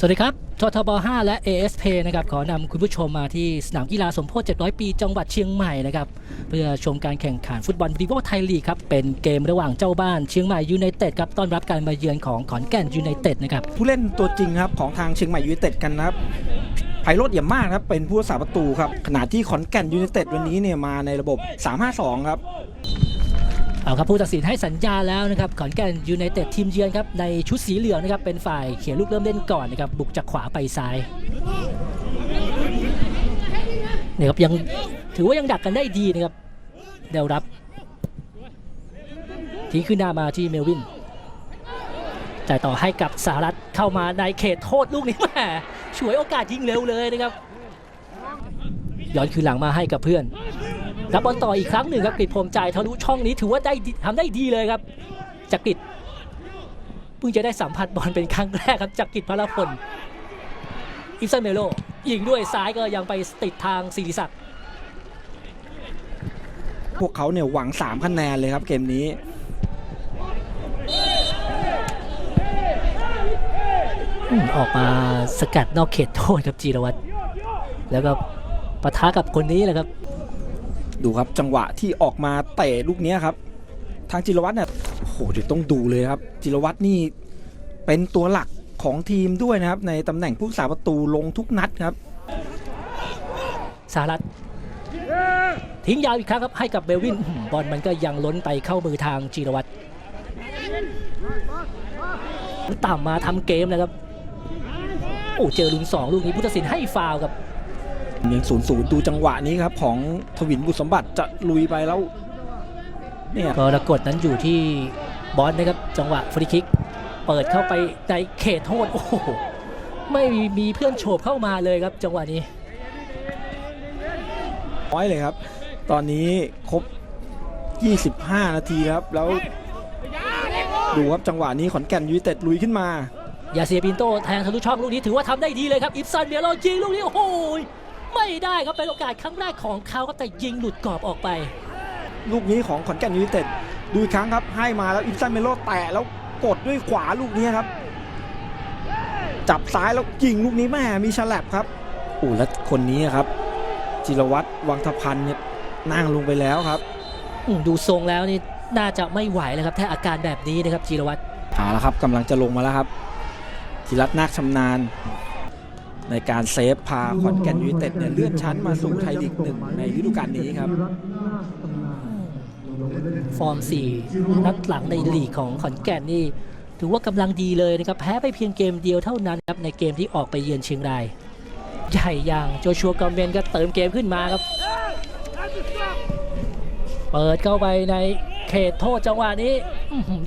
สวัสดีครับ ททบ 5 และ ASP นะครับ ขอนำคุณผู้ชมมาที่สนามกีฬาสมโพธิ700 ปี จังหวัดเชียงใหม่นะครับ เพื่อชมการแข่งขันฟุตบอลวีโวไทยลีกครับ เป็นเกมระหว่างเจ้าบ้านเชียงใหม่ยูไนเต็ดครับ ต้อนรับการมาเยือนของขอนแก่นยูไนเต็ดนะครับ ผู้เล่นตัวจริงครับ ของทางเชียงใหม่ยูไนเต็ดกันนะครับไพโรธเยี่ยมมากครับ เป็นผู้รักษาประตูครับ ขณะที่ขอนแก่นยูไนเต็ดวันนี้เนี่ยมาในระบบ 3-5-2 ครับ เอาครับผู้ตัดสินให้สัญญาแล้วนะครับขอนแก่นยูไนเต็ดทีมเยือนครับในชุดสีเหลืองนะครับเป็นฝ่ายเขียนลูกเริ่มเล่นก่อนนะครับบุกจากขวาไปซ้ายเนี่ยครับยังถือว่ายังดักกันได้ดีนะครับแนวรับทิ้งขึ้นหน้ามาที่เมลวินจ่ายต่อให้กับสหรัฐเข้ามาในเขตโทษลูกนี้แหมฉวยโอกาสยิงเร็วเลยนะครับย้อนคืนหลังมาให้กับเพื่อน รับบอลต่ออีกครั้งหนึ่งครับกริดพรมใจทะลุช่องนี้ถือว่าได้ดีทำได้ดีเลยครับจากกริดเพิ่งจะได้สัมผัสบอลเป็นครั้งแรกครับจากกริดพลพลอิฟซันเมโลยิงด้วยซ้ายก็ยังไปติดทางศิริศักดิ์พวกเขาเนี่ยหวัง 3 คะแนนเลยครับเกมนี้อืมออกมาสกัดนอกเขตโทษครับจีรวัตรแล้วก็ปะทะกับคนนี้แหละครับ ดูครับจังหวะที่ออกมาเตะลูกนี้ครับ ทางจิรวัตรเนี่ยโอ้โหเดี๋ยวต้องดูเลยครับ จิรวัตรนี่เป็นตัวหลักของทีมด้วยนะครับ ในตำแหน่งผู้รักษาประตูลงทุกนัดครับสหรัฐทิ้งยาวอีกครั้งครับให้กับเบลวินบอลมันก็ยังล้นไปเข้ามือทางจีรวัตรต่ำมาทำเกมนะครับ โอ้เจอลุงสองลูกนี้พุทธศิลป์ให้ฟาวล์ครับ ยังศูนย์ศูนย์ดูจังหวะนี้ครับ ของทวินบุตรสมบัติจะลุยไปแล้วเนี่ยกรกฎนั้นอยู่ที่บอลนะครับจังหวะฟรีคิก เปิดเข้าไปในเขตโทษโอ้โหไม่มีเพื่อนโฉบเข้ามาเลยครับ จังหวะนี้น้อยเลยครับ ตอนนี้ครบ 25 นาทีครับ แล้วดูครับจังหวะนี้ขอนแก่นยูไนเต็ดลุยขึ้นมายาเซียปินโตแทงทะลุช่องลูกนี้ถือว่าทำได้ดีเลยครับ อิฟซันเบียโรยิงลูกนี้โอ้โห ไม่ได้ครับเป็นโอกาสครั้งแรกของเขาครับแต่ยิงหลุดกรอบออกไป ลูกนี้ของขอนแก่นยูไนเต็ดดูอีกครั้งครับให้มาแล้วอิฟซันเมโลแตะแล้วกดด้วยขวาลูกนี้ครับ จับซ้ายแล้วยิงลูกนี้แม่มีฉลับครับโอ้แล้วคนนี้ครับ จิรวัตรวังทพันธ์เนี่ยนั่งลงไปแล้วครับอืมดูทรงแล้วนี่น่าจะไม่ไหวแล้วครับถ้าอาการแบบนี้นะครับจีรวัตรเอาละครับกำลังจะลงมาแล้วครับจิรัตน์นาคชำนาญ ในการเซฟพาขอนแก่นยูไนเต็ดเนี่ยเลื่อนชั้นมาสู่ไทยลีกหนึ่งในฤดูกาลนี้ครับ ฟอร์ม 4 นัดหลังในลีกของขอนแก่นนี่ ถือว่ากำลังดีเลยนะครับ แพ้ไปเพียงเกมเดียวเท่านั้นครับ ในเกมที่ออกไปเยือนเชียงราย ใหญ่อย่างโจชัวกอมเบนก็เติมเกมขึ้นมาครับ เปิดเข้าไปในเขตโทษจังหวะนี้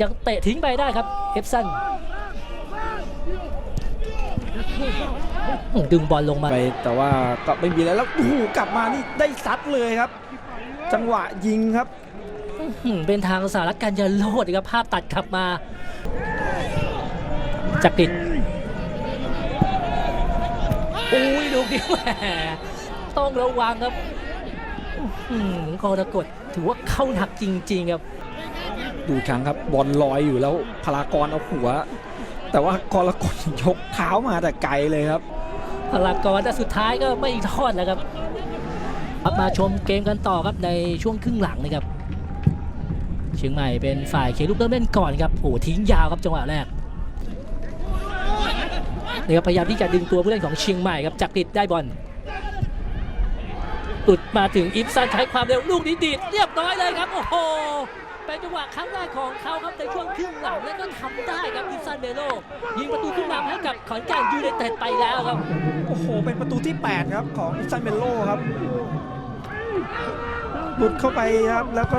ยังเตะทิ้งไปได้ครับเอฟซัน ดึงบอลลงมาไปแต่ว่าก็ไม่มีแล้วแล้วโอ้โหกลับมานี่ได้ซัดเลยครับ จังหวะยิงครับอืมเป็นทางสหรัฐกันยาโลดครับภาพตัดกลับมาจักริดอุ้ยดูดิแหมต้องระวังครับอืมกรกฎถือว่าเข้าหนักจริง ๆ ครับ ดูอีกครั้งครับบอลลอยอยู่แล้วพลากรเอาหัว แต่ว่ากรกฎยกเท้ามาแต่ไกลเลยครับ พลากรแต่สุดท้ายก็ไม่ทอดแล้วครับับมาชมเกมกันต่อครับในช่วงครึ่งหลังนะครับเชียงใหม่เป็นฝ่ายเคลุกเริ่มเล่นก่อนครับโอ้ทิ้งยาวครับจังหวะแรกนี่ครับพยายามที่จะดึงตัวผู้เล่นของเชียงใหม่ครับจักริดได้บอลหลุดมาถึงอิฟซันใช้ความเร็วลูกนี้ดีดเรียบร้อยเลยครับโอ้โห เป็นจังหวะครั้งแรกของเขาครับในช่วงครึ่งหลังแล้วก็ทำได้ครับอิฟซันเบโลยิงประตูขึ้นนำให้กับขอนแก่นยูไนเต็ดไปแล้วครับ โอ้โห เป็นประตูที่ 8 ครับของอิซันเมโลครับหลุดเข้าไปครับแล้วก็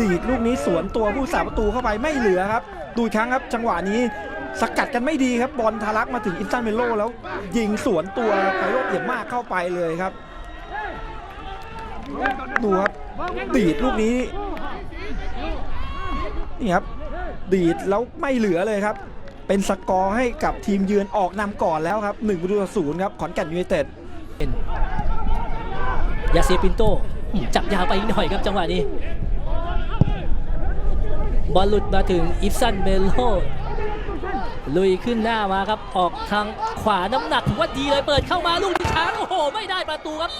ดีดลูกนี้สวนตัวผู้สาประตูเข้าไปไม่เหลือครับ ดูครั้งครับจังหวะนี้สกัดกันไม่ดีครับบอลทะลักมาถึงอินซันเมโลแล้วยิงสวนตัวไพโรจน์เยี่ยมมากเข้าไปเลยครับ ดูครับดีดลูกนี้ นี่ครับดีดแล้วไม่เหลือเลยครับ เป็นสกอร์ให้กับทีมเยือนออกนำก่อนแล้วครับ1ประตูต่อศูนย์ครับขอนแก่นยูไนเต็ดยาเซปินโตจับยาวไปอีกหน่อยครับจังหวะนี้ บอลหลุดมาถึงอิฟซันเบโลลุยขึ้นหน้ามาครับ ออกทางขวาน้ำหนักถือว่าดีเลยเปิดเข้ามาลูกช้างโอ้โห ไม่ได้ประตูครับ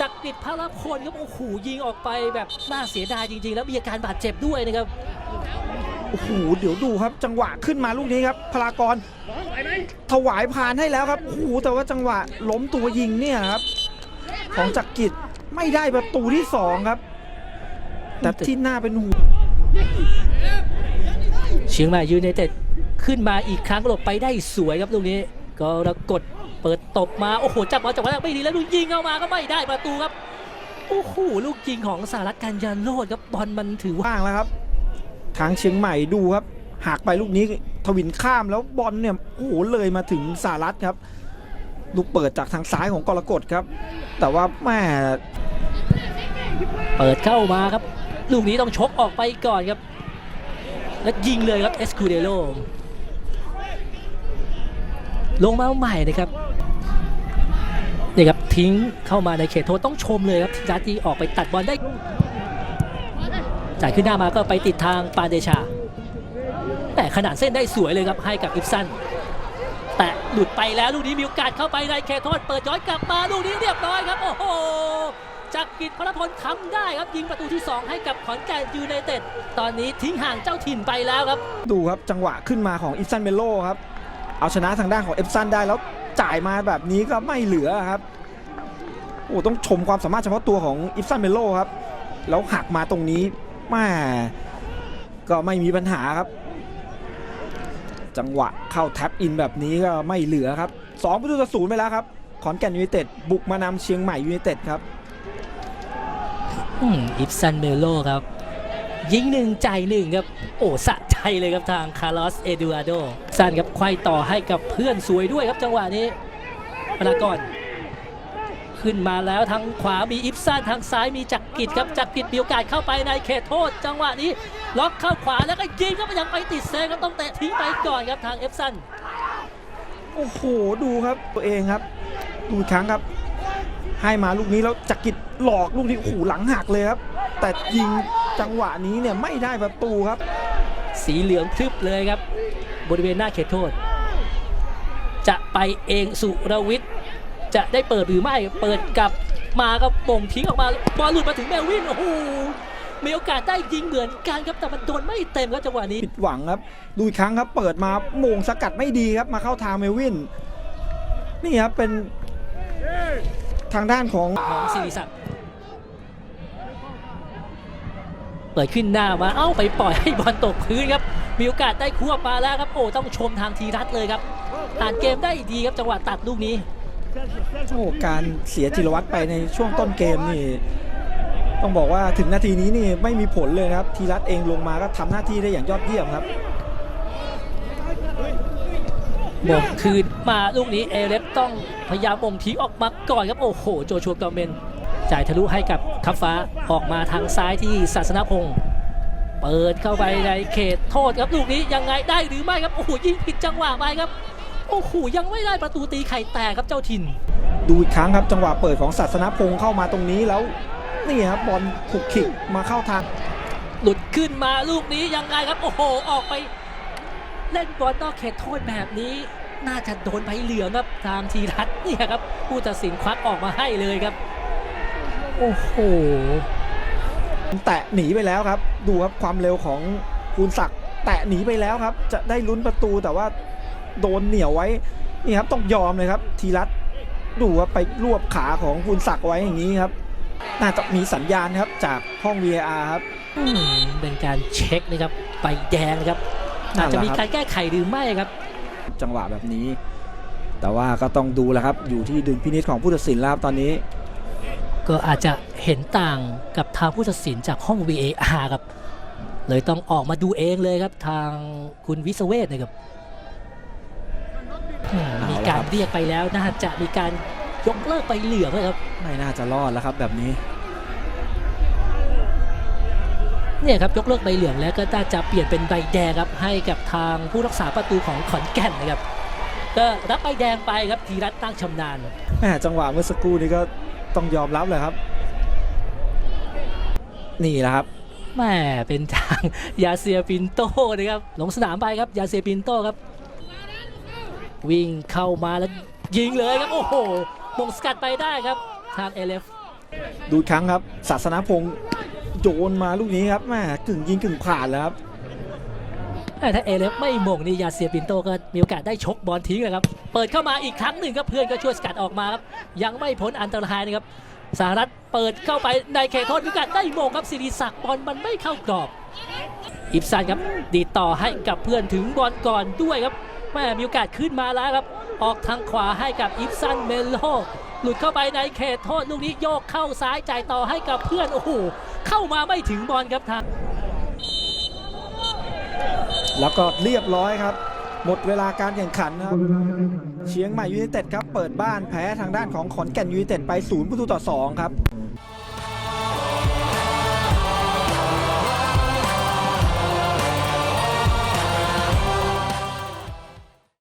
จักริดพระรพลครับโอ้โหยิงออกไปแบบน่าเสียดายจริง ๆ แล้วมีอาการบาดเจ็บด้วยนะครับโอ้โหเดี๋ยวดูครับจังหวะขึ้นมาลูกนี้ครับพลากรถวายพานให้แล้วครับโอ้โหแต่ว่าจังหวะล้มตัวยิงเนี่ยครับ ของจักริดไม่ได้ประตูที่สองครับ แต่ที่น่าเป็นห่วงเชียงใหม่ยูไนเต็ดขึ้นมาอีกครั้งหลบไปได้สวยครับลูกนี้ ก็ระกด เปิดตบมาโอ้โหจับบอลจับมาไม่ดีแล้วลูกยิงเข้ามาก็ไม่ได้ประตูครับโอ้โหลูกยิงของสหรัฐการยานโลดครับบอลมันถือว่าว่างแล้วครับ ทางเชียงใหม่ดูครับหักไปลูกนี้ทวินข้ามแล้วบอลเนี่ยโอ้โหเลยมาถึงสารัตครับ ลูกเปิดจากทางซ้ายของกรกฎครับ แต่ว่าแม่เปิดเข้ามาครับ ลูกนี้ต้องชกออกไปก่อนครับ แล้วยิงเลยครับเอสคูเดโลลงมาใหม่นะครับ นี่ครับทิ้งเข้ามาในเขตโทษต้องชมเลยครับที่รัตที่ออกไปตัดบอลได้จ่ายขึ้นหน้ามาก็ไปติดทางปาเดชา แต่ขนาดเส้นได้สวยเลยครับให้กับอิฟซันแต่หลุดไปแล้วลูกนี้มีโอกาสเข้าไปในเขตโทษเปิดย้อนกลับมาลูกนี้เรียบร้อยครับโอ้โหจากกิจพลพลทำได้ครับยิงประตูที่ 2 ให้กับขอนแก่นยูไนเต็ดตอนนี้ทิ้งห่างเจ้าถิ่นไปแล้วครับ ดูครับจังหวะขึ้นมาของอิฟซันเมโลครับเอาชนะทางด้านของเอฟซันได้แล้ว จ่ายมาแบบนี้ก็ไม่เหลือครับ โอ้ต้องชมความสามารถเฉพาะตัวของอิฟซันเมโลครับ แล้วหักมาตรงนี้แม่ก็ไม่มีปัญหาครับ จังหวะเข้าแท็บอินแบบนี้ก็ไม่เหลือครับ2ประตูต่อศูนย์ไปแล้วครับ ขอนแก่นยูไนเต็ดบุกมานำเชียงใหม่ยูไนเต็ดครับอืมอิฟซันเมโลครับ ยิงหนึ่งใจายหนึ่งครับ โอ้สะ เลยครับทางคาร์ลอสเอดูอาโดซันครับไขว้ต่อให้กับเพื่อนสวยด้วยครับจังหวะนี้พลากรขึ้นมาแล้วทางขวามีอิฟซันทางซ้ายมีจักกิจครับจักกิจมีโอกาสเข้าไปในเขตโทษ จังหวะนี้ล็อกเข้าขวาแล้วก็ยิงก็ยังไปติดเซฟครับต้องเตะทิ้งไปก่อนครับทางเอฟซันโอ้โหดูครับตัวเองครับ ดูครั้งครับ ให้มาลูกนี้แล้วจักริดหลอกลูกนี้โอ้โหหลังหักเลยครับ แต่ยิงจังหวะนี้เนี่ยไม่ได้ประตูครับ สีเหลืองทึบเลยครับ บริเวณหน้าเขตโทษ จะไปเองสุรวิทย์จะได้เปิดหรือไม่เปิดกลับมาก็ป่งทิ้งออกมาบอลหลุดมาถึงแมววินโอ้โหมีโอกาสได้ยิงเหมือนกันครับแต่มันโดนไม่เต็มครับจังหวะนี้ผิดหวังครับ ดูอีกครั้งครับ เปิดมาโมงสกัดไม่ดีครับ มาเข้าทางเมลวิน นี่ครับเป็นทางด้านของของศิริศักดิ์ เปิดขึ้นหน้ามาเอ้าไปปล่อยให้บอลตกพื้นครับมีโอกาสได้ควบมาแล้วครับโอ้ต้องชมทางทีรัตเลยครับอ่านเกมได้ดีครับจังหวะตัดลูกนี้โอ้การเสียจิรวัตรไปในช่วงต้นเกมนี่ ต้องบอกว่าถึงนาทีนี้นี่ไม่มีผลเลยนะครับ ทีรัตเองลงมาก็ทำหน้าที่ได้อย่างยอดเยี่ยมครับหมงคืนมาลูกนี้เอเลฟต้องพยายามบ่งทิ้งออกมาก่อนครับโอ้โห โจชัวกอมเมน จ่ายทะลุให้กับคับฟ้าออกมาทางซ้ายที่ศาสนพงศ์เปิดเข้าไปในเขตโทษครับลูกนี้ยังไงได้หรือไม่ครับโอ้โหยิงผิดจังหวะไปครับโอ้โหยังไม่ได้ประตูตีไข่แตกครับเจ้าถิ่น ดูอีกครั้งครับจังหวะเปิดของศาสนพงศ์เข้ามาตรงนี้แล้วนี่ครับบอลถูกขิกมาเข้าทางหลุดขึ้นมาลูกนี้ยังไงครับโอ้โหออกไป เล่นบอลนอกเขตโทษแบบนี้น่าจะโดนใบเหลืองครับทางทีรัตน์เนี่ยครับผู้ตัดสินควักออกมาให้เลยครับ โอ้โห แตะหนีไปแล้วครับ ดูครับความเร็วของคูณศักดิ์แตะหนีไปแล้วครับ จะได้ลุ้นประตูแต่ว่าโดนเหนียวไว้ นี่ครับต้องยอมเลยครับ ทีรัตน์ดูว่าไปรวบขาของคูณศักดิ์ไว้อย่างนี้ครับ น่าจะมีสัญญาณครับจากห้อง VAR ครับอืมเป็นการเช็คนะครับใบแดงนะครับอาจจะมีการแก้ไขหรือไม่ครับ จังหวะแบบนี้ แต่ว่าก็ต้องดูแหล้วครับ อยู่ที่ดุลพินิจของผู้ตัดสินแล้วครับตอนนี้ ก็อาจจะเห็นต่างกับทางผู้ตัดสินจากห้อง VAR ครับ เลยต้องออกมาดูเองเลยครับทางคุณวิศเวทนะครับอืมมีการเรียกไปแล้วน่าจะมีการยกเลิกไปเหลืองเลยครับ ไม่น่าจะรอดแล้วครับแบบนี้ เนี่ยครับยกเลิกใบเหลืองแล้วก็น่าจะเปลี่ยนเป็นใบแดงครับให้กับทางผู้รักษาประตูของขอนแก่นนะครับก็รับใบแดงไปครับธีรัตน์ตั้งชำนาญ แหม่จังหวะเมื่อสักครู่นี้ก็ ต้องยอมรับเลยครับ นี่แหละครับแม่เป็นทางยาเซียปินโตนะครับลงสนามไปครับยาเซียปินโตครับ วิ่งเข้ามาแล้วยิงเลยครับ โอ้โหมงสกัดไปได้ครับทางเอเลฟดูอีกครั้งครับศาสนาพงษ์โยนมาลูกนี้ครับแม่กึ่งยิงกึ่งผ่านแล้วครับ ถ้าเอเลฟไม่มงนี่ยาเซียปินโตก็มีโอกาสได้ชกบอลทิ้งเลยครับ เปิดเข้ามาอีกครั้งหนึ่งครับเพื่อนก็ช่วยสกัดออกมาครับยังไม่พ้นอันตรายนะครับสหรัฐเปิดเข้าไปในเขตโทษมีโอกาสได้มงครับสิริศักดิ์บอลมันไม่เข้ากรอบ อิฟซันครับดีต่อให้กับเพื่อนถึงบอลก่อนด้วยครับแม่มีโอกาสขึ้นมาแล้วครับ ออกทางขวาให้กับอิฟซันเมโลหลุดเข้าไปในเขตโทษลูกนี้โยกเข้าซ้ายจ่ายต่อให้กับเพื่อนโอ้โหเข้ามาไม่ถึงบอลครับทาง แล้วก็เรียบร้อยครับ หมดเวลาการแข่งขันนะครับ เชียงใหม่ยูไนเต็ดครับ เปิดบ้านแพ้ทางด้านของขอนแก่นยูไนเต็ดไป0ประตูต่อ 2 ครับ